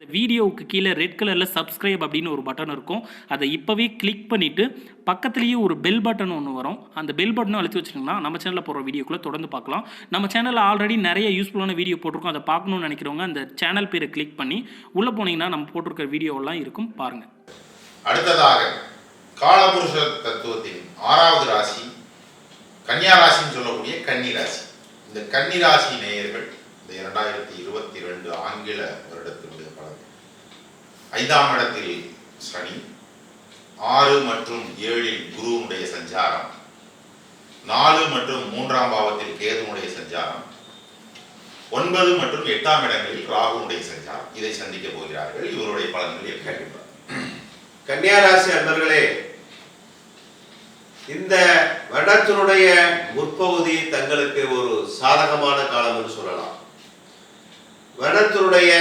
இந்த வீடியோவுக்கு கீழே ரெட் கலரில் சப்ஸ்கிரைப் அப்படின்னு ஒரு பட்டன் இருக்கும். அதை இப்போவே கிளிக் பண்ணிவிட்டு பக்கத்துலேயே ஒரு பெல் பட்டன் ஒன்று வரும். அந்த பெல் பட்டனும் அழுத்தி வச்சிட்டிங்கன்னா நம்ம சேனலில் போகிற வீடியோக்குள்ளே தொடர்ந்து பார்க்கலாம். நம்ம சேனலில் ஆல்ரெடி நிறைய யூஸ்ஃபுல்லான வீடியோ போட்டிருக்கோம். அதை பார்க்கணும்னு நினைக்கிறவங்க அந்த சேனல் பேரை கிளிக் பண்ணி உள்ளே போனீங்கன்னா நம்ம போட்டிருக்கிற வீடியோவெல்லாம் இருக்கும். பாருங்கள் அடுத்ததாக காலபுருஷ தத்துவத்தின் ஆறாவது ராசி கன்னியா ராசின்னு சொல்லக்கூடிய கன்னி ராசி. இந்த கன்னி ராசி நேயர்கள் இந்த இரண்டாயிரத்தி இருபத்தி ரெண்டு ஆங்கில ஐந்தாம் இடத்தில் சனி ஆறு மற்றும் ஏழில் குருவனுடைய சஞ்சாரம் நாலு மற்றும் மூன்றாம் பாவத்தில் கேதுனுடைய சஞ்சாரம் ஒன்பது மற்றும் எட்டாம் இடங்களில் ராகுனுடைய சஞ்சாரம். இதை சந்திக்க போகிறார்கள். இவருடைய பலன்கள் எப்படி கன்னியாராசி அன்பர்களே இந்த வருடத்தினுடைய முற்பகுதி தங்களுக்கு ஒரு சாதகமான காலம் என்று சொல்லலாம். வருடத்தினுடைய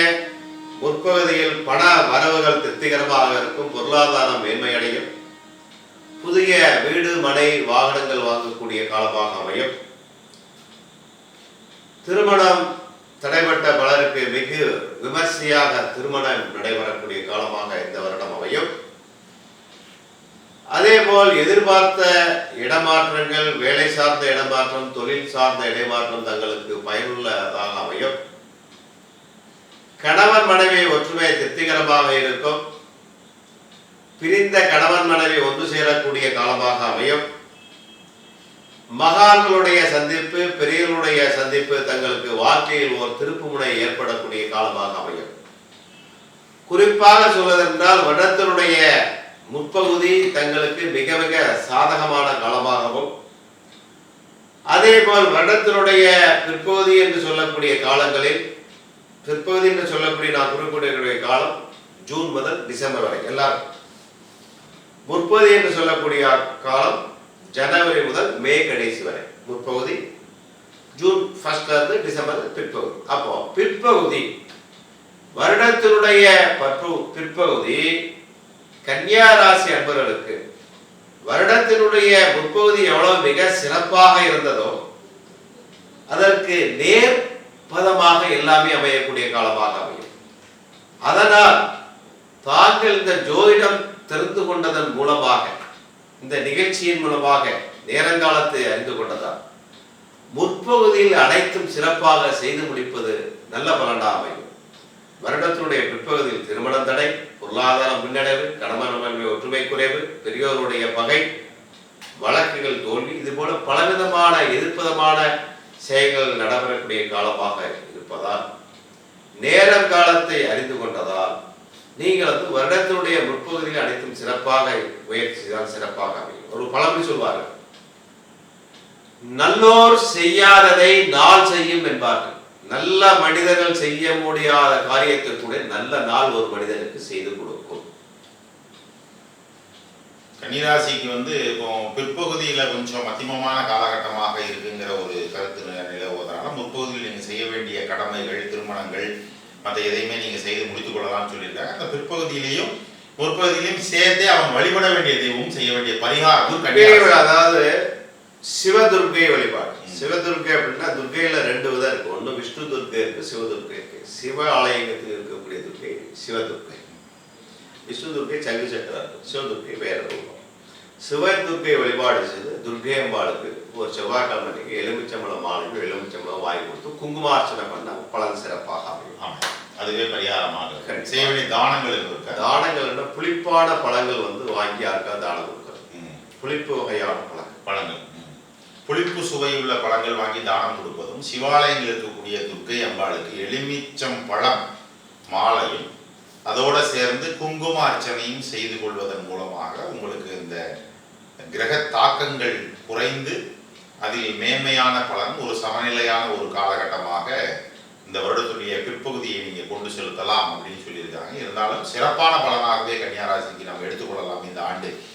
முற்பகுதியில் பண வரவுகள் திருப்திகரமாக இருக்கும் பொருளாதாரம் மேன்மையடையும். புதிய வீடு மனை வாகனங்கள் வாங்கக்கூடிய காலமாக அமையும். திருமணம் தடைப்பட்ட பலருக்கு மிகு விமர்சையாக திருமணம் நடைபெறக்கூடிய காலமாக இந்த வருடம் அமையும். அதேபோல் எதிர்பார்த்த இடமாற்றங்கள் வேலை சார்ந்த இடமாற்றம் தொழில் சார்ந்த இடமாற்றம் தங்களுக்கு பயனுள்ளதாக அமையும். கணவன் மனைவி ஒற்றுமை திருப்திகரமாக இருக்கும். பிரிந்த கணவன் மனைவி ஒன்று சேரக்கூடிய காலமாக அமையும். மகான்களுடைய சந்திப்பு பெரியவர்களுடைய சந்திப்பு தங்களுக்கு வாழ்க்கையில் ஒரு திருப்புமுனை ஏற்படக்கூடிய காலமாக அமையும். குறிப்பாக சொல்வதென்றால் வருடத்தினுடைய முற்பகுதி தங்களுக்கு மிக மிக சாதகமான காலமாகவும் அதே போல் வருடத்தினுடைய பிற்பகுதி என்று சொல்லக்கூடிய காலங்களில் பிற்பகுதி என்று சொல்லக்கூடிய நான் குறிப்பிடக்கூடிய காலம் ஜூன் முதல் டிசம்பர் வரை. எல்லாரும். முற்பகுதி என்று சொல்லக்கூடிய காலம் ஜனவரி முதல் மே கடைசி வரை. முற்பகுதி ஜூன் ஃபர்ஸ்ட்ல இருந்து டிசம்பர் பிற்பகுதி. அப்போ பிற்பகுதி வருடத்தினுடைய பற்று பிற்பகுதி கன்னியா ராசி அன்பர்களுக்கு வருடத்தினுடைய முற்பகுதி எவ்வளவு மிக சிறப்பாக இருந்ததோ அதற்கு நேர் பதமாக எல்லாமே அமையக்கூடிய காலமாக அமையும். அதனால் தாங்கள் இந்த ஜோதிடம் தெரிந்து கொண்டதன் மூலமாக இந்த நிகழ்ச்சியின் மூலமாக நேரங்காலத்தை அறிந்து கொண்டதால் முற்பகுதியில் அனைத்தும் சிறப்பாக செய்து முடிப்பது நல்ல பலனாக அமையும். வருடத்தினுடைய பிற்பகுதியில் திருமணம் தடை பொருளாதார முன்னடைவு கணவன் மனைவி ஒற்றுமை குறைவு பெரியோருடைய பகை வழக்குகள் தோல்வி இது போல பலவிதமான எதிர்ப்பதமான செயல்கள் நடைபெறக்கூடிய காலமாக இருப்பதால் நேரம் காலத்தை அறிந்து கொண்டதால் நீங்கள் வந்து வருடத்தினுடைய முற்பகுதியில் அனைத்தும் சிறப்பாக முயற்சி தான் சிறப்பாக அமையும். ஒரு பழமொழி சொல்வார்கள் நல்லோர் செய்யாததை நாள் செய்யும் என்பார்கள். நல்ல மனிதர்கள் செய்ய முடியாத காரியத்தை கூட நல்ல நாள் ஒரு மனிதனுக்கு செய்து கொடுக்கும். கன்னிராசிக்கு வந்து இப்போ பிற்பகுதியில கொஞ்சம் மத்தியமமான காலகட்டமாக இருக்குங்கிற ஒரு கருத்து நிலவுவதனால முற்பகுதியில் நீங்க செய்ய வேண்டிய கடமைகள் திருமணங்கள் மற்ற எதையுமே நீங்க செய்து முடித்துக் கொள்ளலாம்னு சொல்லியிருக்காங்க. அந்த பிற்பகுதியிலையும் முற்பகுதியிலையும் சேர்த்தே அவன் வழிபட வேண்டிய தெய்வமும் செய்ய வேண்டிய கன்னிராசி அதாவது சிவதுர்க்கை வழிபாடு. சிவதுர்க்கை அப்படின்னா துர்க்கையில ரெண்டு விதம் இருக்கு. ஒண்ணு விஷ்ணு துர்க்கை இருக்கு சிவதுர்க்கை இருக்கு. சிவ ஆலயத்தில் இருக்கக்கூடிய துர்க்கை சிவதுர்க்கை. விஷ்ணு துர்க்கை சங்கு சக்கரம் இருக்கு சிவதுர்க்கை வேற ரூபம். சிவதுர்க்கை வழிபாடு செய்து துர்க்கை அம்பாளுக்கு ஒரு செவ்வாய்க்கிழமைக்கு எலுமிச்சம்பழம் மாலையும் எலுமிச்சம்பழம் வாங்கி கொடுத்து குங்குமார்ச்சனை பண்ணா பலன் சிறப்பாக அமையும். அதுவே பரிகாரமாக இருக்கு. கண்டிப்பா. செய்ய வேண்டிய தானங்கள் இருக்க. தானங்கள் புளிப்பான பழங்கள் வந்து வாங்கி யாருக்கா தானம் கொடுக்கறது. புளிப்பு வகையான பழங்கள். பழங்கள். புளிப்பு சுவையுள்ள பழங்கள் வாங்கி தானம் கொடுப்பதும் சிவாலயங்கள் இருக்கக்கூடிய துர்க்கை அம்பாளுக்கு எலுமிச்சம் பழம் மாலையும் அதோட சேர்ந்து குங்கும அர்ச்சனையும் செய்து கொள்வதன் மூலமாக உங்களுக்கு இந்த கிரக தாக்கங்கள் குறைந்து அதில் மேன்மையான பலன் ஒரு சமநிலையான ஒரு காலகட்டமாக இந்த வருடத்துடைய பிற்பகுதியை நீங்கள் கொண்டு செலுத்தலாம் அப்படின்னு சொல்லியிருக்காங்க. இருந்தாலும் சிறப்பான பலனாகவே கன்னியாராசிக்கு நம்ம எடுத்துக்கொள்ளலாம் இந்த ஆண்டு.